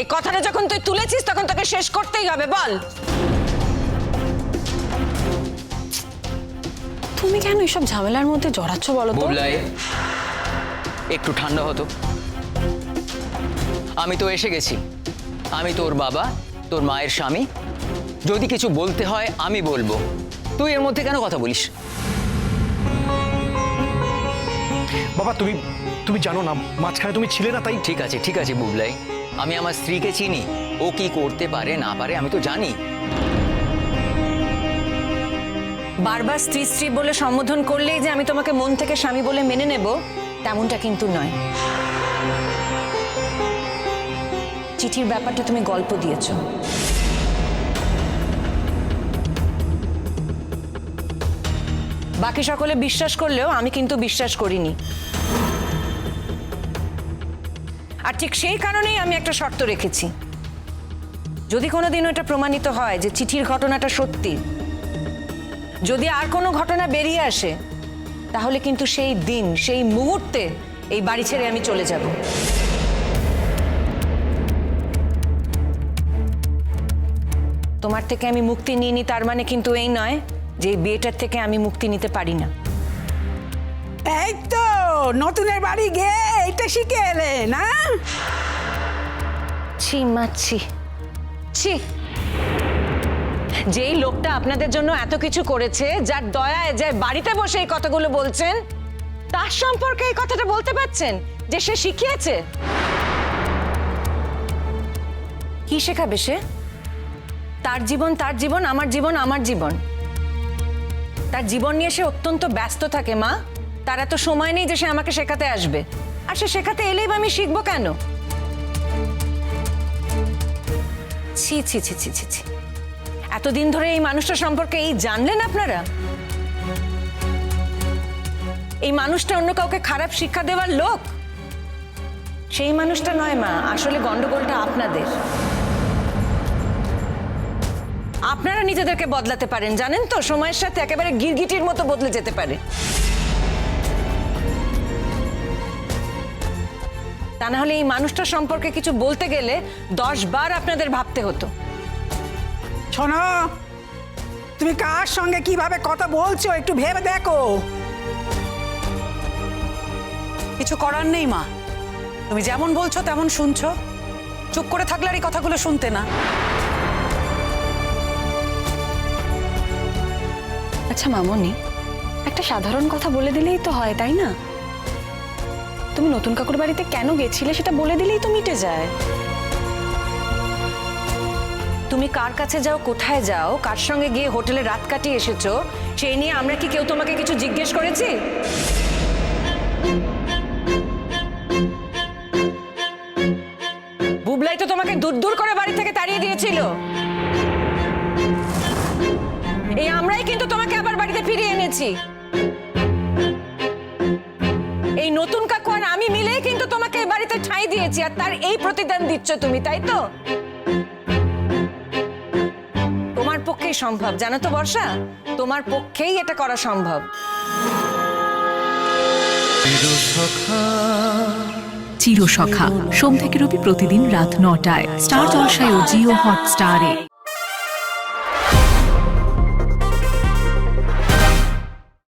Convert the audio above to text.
এই কথাটা যখন তুই তুলেছিস তখন তোকে শেষ করতেই হবে বল। তুমি কেন এসব ঝামেলার মধ্যে জড়াচ্ছ বলো তো? বুবলাই একটু ঠান্ডা হতো। আমি তো এসে গেছি। আমি তোর বাবা তোর মায়ের স্বামী। যদি কিছু বলতে হয় আমি বলব। তুই এর মধ্যে কেন কথা বলিস? বাবা তুমি তুমি জানো না মাঝখানে তুমি ছিলে না তাই ঠিক আছে ঠিক আছে বুবলাই। আমি আমার স্ত্রীকে চিনি। ও কি করতে পারে, না পারে, আমি তো জানি। বারবার স্ত্রী স্ত্রী বলে সম্বোধন করলেই যে আমি তোমাকে মন থেকে স্বামী বলে মেনে নেব, তেমনটা কিন্তু নয়। চিঠির ব্যাপারটা তুমি গল্প দিয়েছ। বাকি সকলে বিশ্বাস করলেও আমি কিন্তু বিশ্বাস করিনি। আর ঠিক সেই কারণেই আমি একটা শর্ত রেখেছি। যদি কোনোদিন এটা প্রমাণিত হয় যে চিঠির ঘটনাটা সত্যি, যদি আর কোনো ঘটনা বেরিয়ে আসে, তাহলে কিন্তু সেই দিন, সেই মুহূর্তে এই বাড়ি ছেড়ে আমি চলে যাব। তোমার থেকে আমি মুক্তি নিয়ে নি তার মানে কিন্তু এই নয় যে বিয়েটার থেকে আমি মুক্তি নিতে পারি না। এই তো, নতুনের বাড়ি গিয়ে এইটা শিখে এলে, না? ছি মাছি ছি। যেই লোকটা আপনাদের জন্য এত কিছু করেছে, যার দয়ায় যে বাড়িতে বসে এই কথাগুলো বলছেন, তার সম্পর্কে এই কথাটা বলতে পারছেন যে সে শিখিয়েছে? কি শেখাবে সে? তার জীবন তার জীবন, আমার জীবন আমার জীবন। তার জীবন নিয়ে সে অত্যন্ত ব্যস্ত থাকে মা। তার এত সময় নেই যে সে আমাকে শেখাতে আসবে। আর সে শেখাতে এলেই বা আমি শিখব কেন? ছি ছি ছি ছি ছি ছি। এতদিন ধরে এই মানুষটা সম্পর্কে এই জানলেন আপনারা? এই মানুষটা অন্য কাউকে খারাপ শিক্ষা দেওয়ার লোক? সেই মানুষটা নয় মা, আসলে গন্ডগোলটা আপনাদের। আপনারা নিজেদেরকে বদলাতে পারেন, জানেন তো? সময়ের সাথে একেবারে গিরগিটির মতো বদলে যেতে পারে। তা না হলে এই মানুষটা সম্পর্কে কিছু বলতে গেলে দশ বার আপনাদের ভাবতে হতো। শোনো তুমি কার সঙ্গে কীভাবে কথা বলছো একটু ভেবে দেখো। কিছু করার নেই মা। তুমি যেমন বলছো তেমন শুনছো। চুপ করে থাকলে আর এই কথাগুলো শুনতে না। আচ্ছা মামনি একটা সাধারণ কথা বলে দিলেই তো হয় তাই না? তুমি নতুন কাকুর বাড়িতে কেন গেছিলে সেটা বলে দিলেই তো মিটে যায়। তুমি কার কাছে যাও, কোথায় যাও, কার সঙ্গে গিয়ে হোটেলে রাত কাটিয়ে এসেছ, সেই নিয়ে আমরা কি কেউ তোমাকে কিছু জিজ্ঞেস করেছি? বুবলাই তো তোমাকে দূর দূর করে বাড়ি থেকে তাড়িয়ে দিয়েছিল। এই আমরাই কিন্তু তোমাকে আবার বাড়িতে ফিরিয়ে এনেছি। এই নতুন কাকু মিলেই কিন্তু তোমাকে এই বাড়িতে ঠাঁই দিয়েছি আর তার এই প্রতিদান দিচ্ছ তুমি তাই তো? তোমার পক্ষেই সম্ভব জানো তো বর্ষা? তোমার পক্ষেই এটা করা সম্ভব। চিরসখা। সোম থেকে রবি প্রতিদিন রাত নটায়। স্টার জলসায় ও জিও হটস্টারে।